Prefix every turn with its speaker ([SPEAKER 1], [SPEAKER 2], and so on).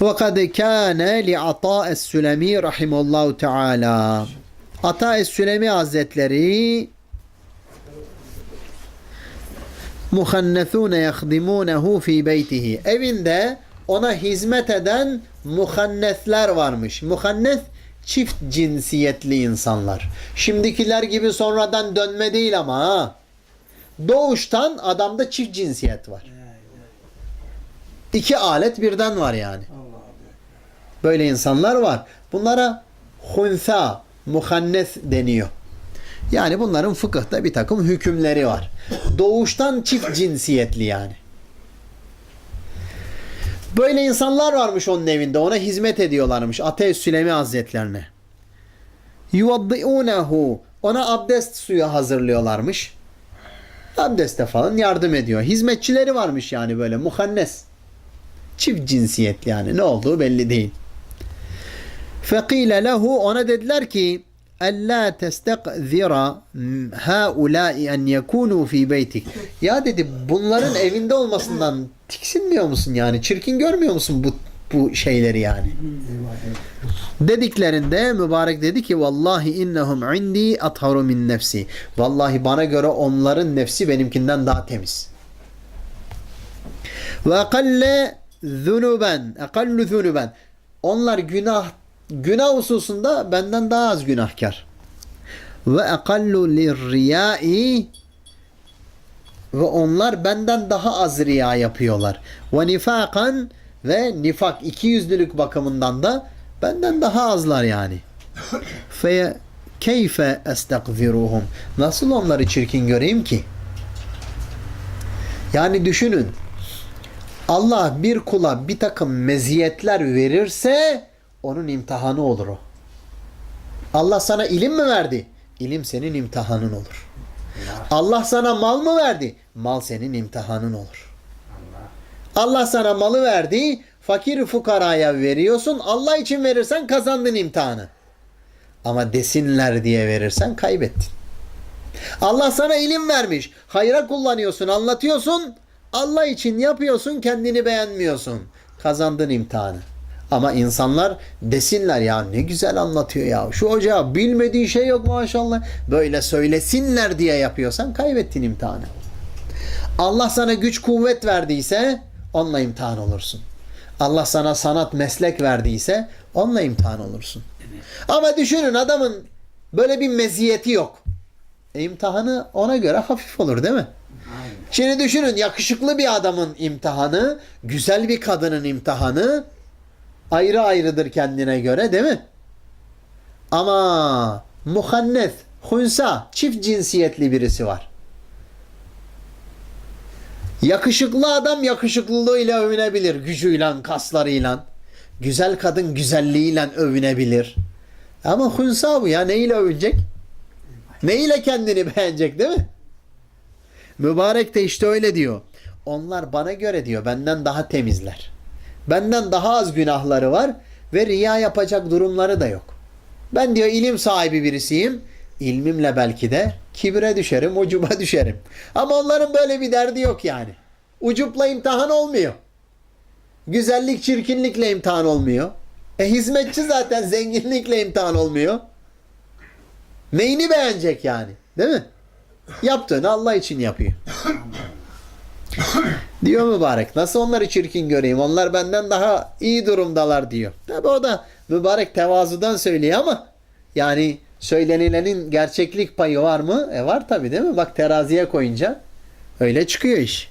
[SPEAKER 1] Ve kad kâne li Ata es-Sülemi teala. Ata es-Sülemi Hazretleri muhannethune yahdimunehu fi beytihi. Evinde ona hizmet eden muhannetler varmış. Muhannet çift cinsiyetli insanlar. Şimdikiler gibi sonradan dönme değil ama ha. Doğuştan adamda çift cinsiyet var. İki alet birden var yani. Böyle insanlar var. Bunlara hunsa, muhannes deniyor. Yani bunların fıkıhta bir takım hükümleri var. Doğuştan çift cinsiyetli yani. Böyle insanlar varmış onun evinde. Ona hizmet ediyorlarmış. Ateş Sülemi Hazretlerine. Yuvaddi'unehu. Ona abdest suyu hazırlıyorlarmış. Abdeste falan yardım ediyor. Hizmetçileri varmış yani böyle muhannes. Çift cinsiyetli yani. Ne olduğu belli değil. Fekile lehu ona dediler ki Ella testekzira haulai en yekunu fi beytik. Ya dedi bunların evinde olmasından tiksinmiyor musun yani? Çirkin görmüyor musun bu bu şeyleri yani? Dediklerinde mübarek dedi ki vallahi innehum indi atharu min nefsi. Vallahi bana göre onların nefsi benimkinden daha temiz. Ve akalle zunuben. Akallu zunuben. Onlar günah günah hususunda benden daha az günahkar. Ve akallu lirriyai ve onlar benden daha az riya yapıyorlar. Ve nifakan ve nifak ikiyüzlülük bakımından da benden daha azlar yani. Fe keyfe estakfiruhum. Nasıl onları çirkin göreyim ki? Yani düşünün. Allah bir kula bir takım meziyetler verirse onun imtihanı olur o. Allah sana ilim mi verdi? İlim senin imtihanın olur. Allah sana mal mı verdi? Mal senin imtihanın olur. Allah sana malı verdi, fakir fukaraya veriyorsun. Allah için verirsen kazandın imtihanı. Ama desinler diye verirsen kaybettin. Allah sana ilim vermiş. Hayra kullanıyorsun, anlatıyorsun. Allah için yapıyorsun, kendini beğenmiyorsun. Kazandın imtihanı. Ama insanlar desinler ya ne güzel anlatıyor ya. Şu hoca bilmediği şey yok maşallah. Böyle söylesinler diye yapıyorsan kaybettin imtihanı. Allah sana güç kuvvet verdiyse onunla imtihan olursun. Allah sana sanat meslek verdiyse onunla imtihan olursun. Ama düşünün adamın böyle bir meziyeti yok. E, imtihanı ona göre hafif olur değil mi? Şimdi düşünün yakışıklı bir adamın imtihanı, güzel bir kadının imtihanı ayrı ayrıdır kendine göre değil mi? Ama muhannes, hunsa, çift cinsiyetli birisi var. Yakışıklı adam yakışıklılığıyla övünebilir, gücüyle, kaslarıyla. Güzel kadın güzelliğiyle övünebilir. Ama hunsa bu ya neyle övünecek? Neyle kendini beğenecek değil mi? Mübarek de işte öyle diyor. Onlar bana göre diyor benden daha temizler. Benden daha az günahları var ve riya yapacak durumları da yok. Ben diyor ilim sahibi birisiyim. İlmimle belki de kibire düşerim, ucuba düşerim. Ama onların böyle bir derdi yok yani. Ucupla imtihan olmuyor. Güzellik çirkinlikle imtihan olmuyor. E hizmetçi zaten zenginlikle imtihan olmuyor. Neyini beğenecek yani? Değil mi? Yaptığını Allah için yapıyor. diyor mübarek. Nasıl onları çirkin göreyim? Onlar benden daha iyi durumdalar diyor. Tabi o da mübarek tevazudan söylüyor ama yani söylenilenin gerçeklik payı var mı? E var tabi değil mi? Bak teraziye koyunca öyle çıkıyor iş.